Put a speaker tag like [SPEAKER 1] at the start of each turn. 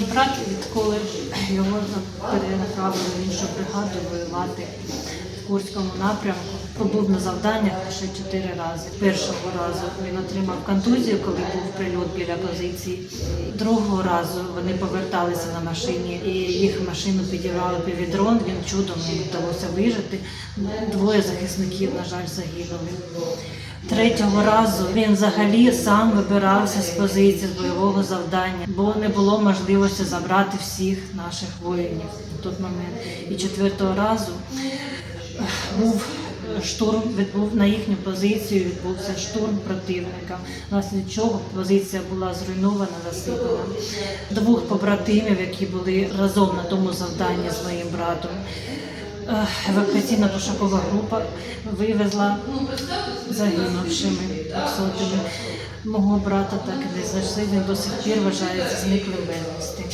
[SPEAKER 1] мій брат, відколи його перенаправили в іншу бригаду воювати в Курському напрямку, побув на завданнях лише чотири рази. Першого разу він отримав контузію, коли був прильот біля позиції. Другого разу вони поверталися на машині, і їх машину підірвали півдрон. Він чудом йому вдалося вижити. Двоє захисників, на жаль, загинули. Третього разу він взагалі сам вибирався з позиції з бойового завдання, бо не було можливості забрати всіх наших воїнів в той момент. І четвертого разу був штурм, відбув на їхню позицію, відбувся штурм противника, внаслідок чого позиція була зруйнована, засиплена. Двох побратимів, які були разом на тому завданні з моїм братом. Евакуаційна пошукова група вивезла загинувшими сотнями. Мого брата так і не знайшли. Він до сих пір вважається зниклим безвісти.